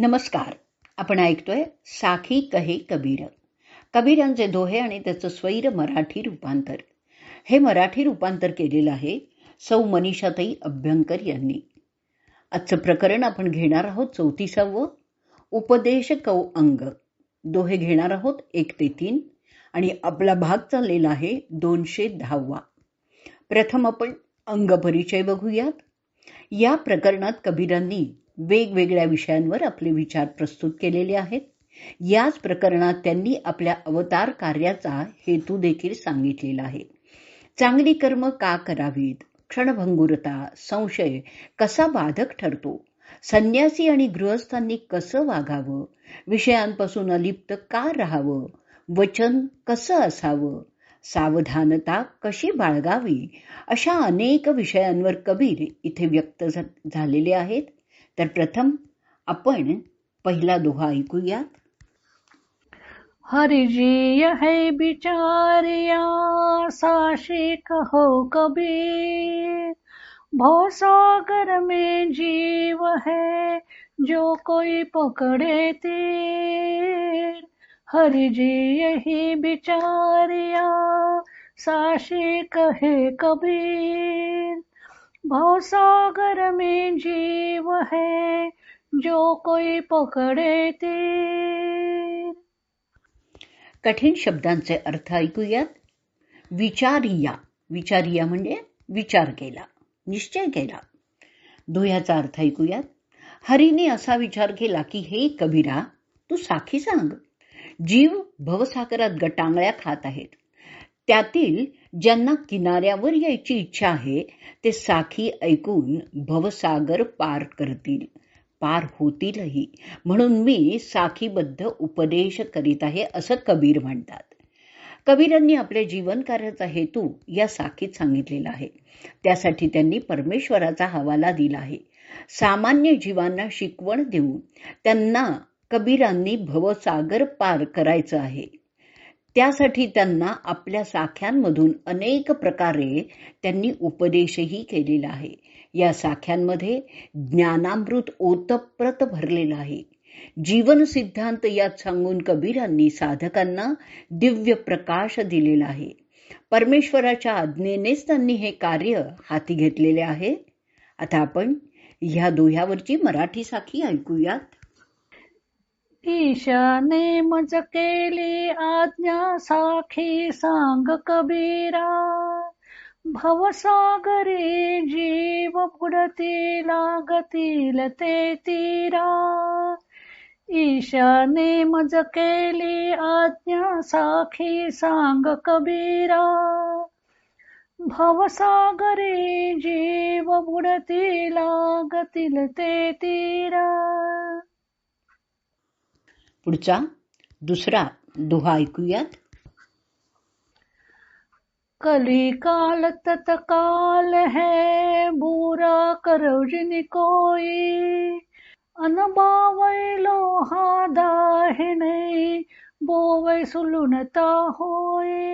नमस्कार. आपण ऐकतोय साखी कहे कबीर. कबीरांचे दोहे आणि त्याचं स्वैर मराठी रूपांतर. हे मराठी रूपांतर केलेलं आहे सौ मनीषाताई अभ्यंकर यांनी. आजचं प्रकरण आपण घेणार आहोत चौतीसावं. उपदेश कौ अंग. दोहे घेणार आहोत एक ते तीन आणि आपला भाग चाललेला आहे दोनशे दहावा. प्रथम आपण अंग परिचय बघूयात. या प्रकरणात कबीरांनी वेगवेगळ्या विषयांवर आपले विचार प्रस्तुत केलेले आहेत. याच प्रकरणात त्यांनी आपल्या अवतार कार्याचा हेतू देखील सांगितलेला आहे. चांगली कर्म का करावीत? क्षणभंगुरता संशय कसा बाधक ठरतो? संन्यासी आणि गृहस्थांनी कसं वागावं? विषयांपासून अलिप्त का राहावं? वचन कसं असावं? सावधानता कशी बाळगावी? अशा अनेक विषयांवर कबीर इथे व्यक्त झालेले आहेत. तर प्रथम आपण पहिला दोहा ऐकूयात. हरिजी है बिचारिया साशी कहो कबीर। भवसागर में जीव है जो कोई पकड़े तीर। हरि जी यही बिचारिया साशी कहे कबीर। भवसागर में जीव है जो कोई पकड़े ते कठीण शब्दांचे अर्थ ऐकूयात. विचारिया. विचारिया म्हणजे विचार केला निश्चय केला. दोह्याचा अर्थ ऐकूयात. हरीने असा विचार केला की हे कबीरा तू साखी सांग. जीव भवसागरात गटांगळ्या खात आहेत. त्यातील ज्यांना किनाऱ्यावर यायची इच्छा आहे ते साखी ऐकून भवसागर पार करतील. पार होतीलही. म्हणून मी साखीबद्ध उपदेश करीत आहे असं कबीर म्हणतात. कबीरांनी आपल्या जीवन कार्याचा हेतू या साखीत सांगितलेला आहे. त्यासाठी त्यांनी परमेश्वराचा हवाला दिला आहे. सामान्य जीवांना शिकवण देऊन त्यांना कबीरांनी भवसागर पार करायचं आहे. त्यासाठी त्यांना आपल्या साख्यांमधून अनेक प्रकारे त्यांनी उपदेशही केलेला आहे. या साख्यांमध्ये ज्ञानामृत ओतप्रत भरलेला आहे. जीवन सिद्धांत यात सांगून कबीरांनी साधकांना दिव्य प्रकाश दिलेला आहे. परमेश्वराच्या आज्ञेनेच त्यांनी हे कार्य हाती घेतलेले आहे. आता आपण ह्या दोह्यावरची मराठी साखी ऐकूयात. ईशाने मज केली आज्ञा साखी सांग कबीरा. भवसागरी जीव बुडती लागतील ते तीरा. ईशाने मज केली आज्ञा साखी सांग कबीरा. भवसागरी जीव बुडती लागतील ते तीरा. पुढचा दुसरा दोहा ऐकूयात. कली काल तत्काल है, बुरा करो जिन कोई। अनबावै लोहा दाहिने बोवै सुलुनता होए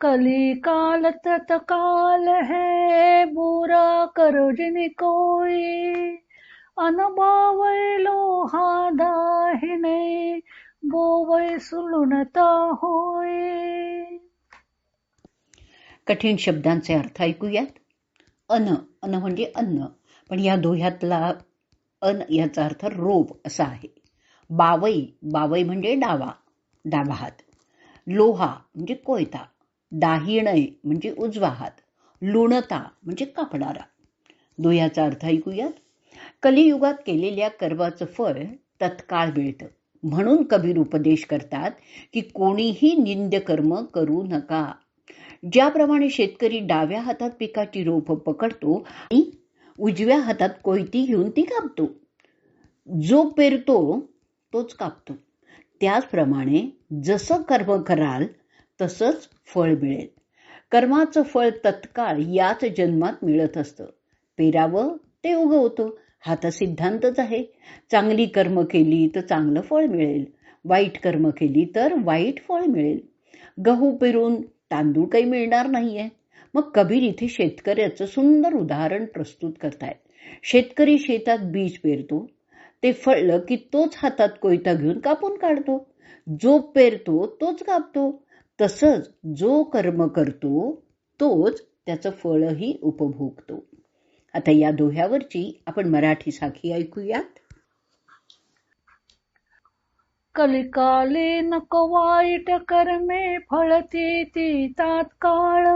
कली काल तत्काल है, बुरा करो जिन कोई। अनबावै लोहा दाहिने बोवय सुलुणता होय. कठीण शब्दांचे अर्थ ऐकूयात. अन अन म्हणजे अन्न. पण या दोह्यातला अन याचा अर्थ रोप असा आहे. बावई बावई म्हणजे डावा डावा हात. लोहा म्हणजे कोयता. दाहिणय म्हणजे उजवा हात. लुणता म्हणजे कापणारा. दोह्याचा अर्थ ऐकूयात. कलियुगात केलेल्या कर्माचं फळ तत्काळ मिळतं. म्हणून कबीर उपदेश करतात की कोणीही निंद कर्म करू नका. ज्याप्रमाणे शेतकरी डाव्या हातात पिकाची रोप पकडतो आणि उजव्या हातात कोयती घेऊन ती कापतो. जो पेरतो तोच कापतो. त्याचप्रमाणे जसं कर्म कराल तसंच फळ मिळेल. कर्माचं फळ तत्काळ याच जन्मात मिळत असतं. पेरावं ते उगवतं. हा तर सिद्धांतच आहे. चांगली कर्म केली तर चांगलं फळ मिळेल. वाईट कर्म केली तर वाईट फळ मिळेल. गहू पेरून तांदूळ काही मिळणार नाहीये. मग कबीर इथे शेतकऱ्याचं सुंदर उदाहरण प्रस्तुत करतायत. शेतकरी शेतात बीज पेरतो. ते फळलं की तोच हातात कोयता घेऊन कापून काढतो. जो पेरतो तोच कापतो. तसंच जो कर्म करतो तोच त्याचं फळही उपभोगतो. आता या दोह्यावरची आपण मराठी साखी ऐकूयात. कलिकाले नको वाईट कर्मे फळती ती तात्काळ.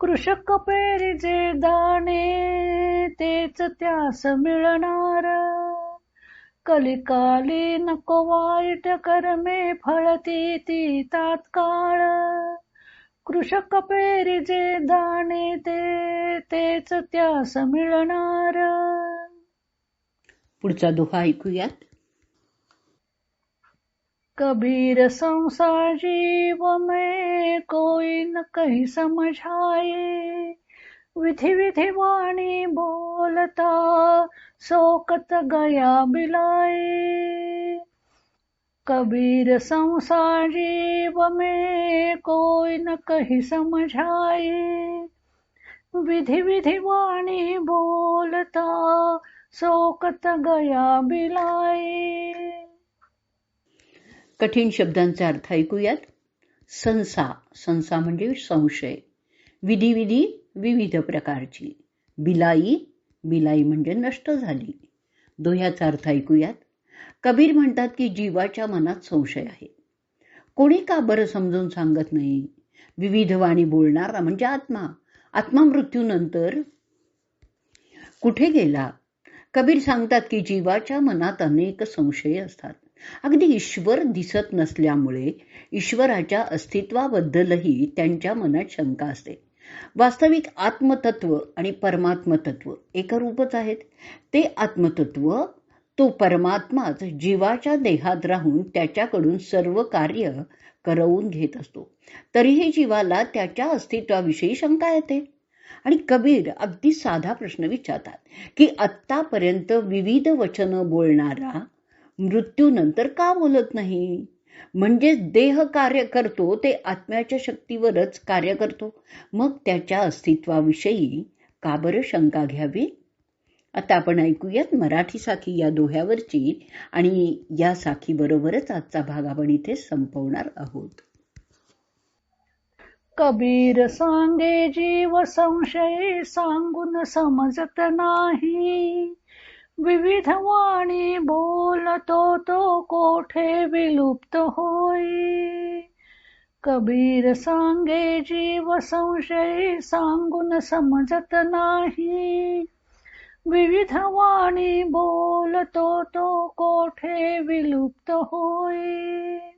कृषक पेरिजे दाणे तेच त्यास मिळणार. कलिकाली नको वाईट कर्मे फळती ती तात्काळ. कृषक पेरिजे दाणे ते तेच त्यास मिळणार. पुढचा दोहा ऐकूयात. कबीर संसार जीव में कोई न कही समझाए विधि विधि वाणी बोलता शोकत गया बिलाए कबीर संसार जीव में कोई न कही समझाए। विधि विधि वाणी बोलता शोकत गया बिलाए। कठीण शब्दांचा अर्थ ऐकूयात. संसा संसा म्हणजे संशय. विधी विधी विविध प्रकारची. बिलाई बिलाई म्हणजे नष्ट झाली. दोह्याचा अर्थ ऐकूयात. कबीर म्हणतात की जीवाच्या मनात संशय आहे. कोणी का बरं समजून सांगत नाही? विविध वाणी बोलणारा म्हणजे आत्मा. आत्मा मृत्यूनंतर कुठे गेला? कबीर सांगतात की जीवाच्या मनात अनेक संशय असतात. अगदी ईश्वर दिसत नसल्यामुळे ईश्वराच्या अस्तित्वाबद्दलही त्यांच्या मनात शंका असते. वास्तविक आत्मतत्व आणि परमात्मतत्व एकरूपच आहेत. ते आत्मतत्व तो परमात्माच जीवाच्या देहात राहून त्याच्याकडून सर्व कार्य करवून घेत असतो. तरीही जीवाला त्याच्या अस्तित्वाविषयी शंका येते. आणि कबीर अगदी साधा प्रश्न विचारतात की आत्तापर्यंत विविध वचनं बोलणारा मृत्यूनंतर का बोलत नाही? म्हणजे देह कार्य करतो ते आत्म्याच्या शक्तीवरच कार्य करतो. मग त्याच्या अस्तित्वाविषयी का बरं शंका घ्यावी? आता आपण ऐकूयात मराठी साखी या दोह्यावरची आणि या साखीबरोबरच आजचा भाग आपण इथे संपवणार आहोत. कबीर सांगे जीव संशय सांगून समजत नाही. विविध वाणी बोलतो तो कोठे विलुप्त होई कबीर सांगे जीव संशय सांगून समजत नाही. विविध वाणी बोलतो तो कोठे विलुप्त होई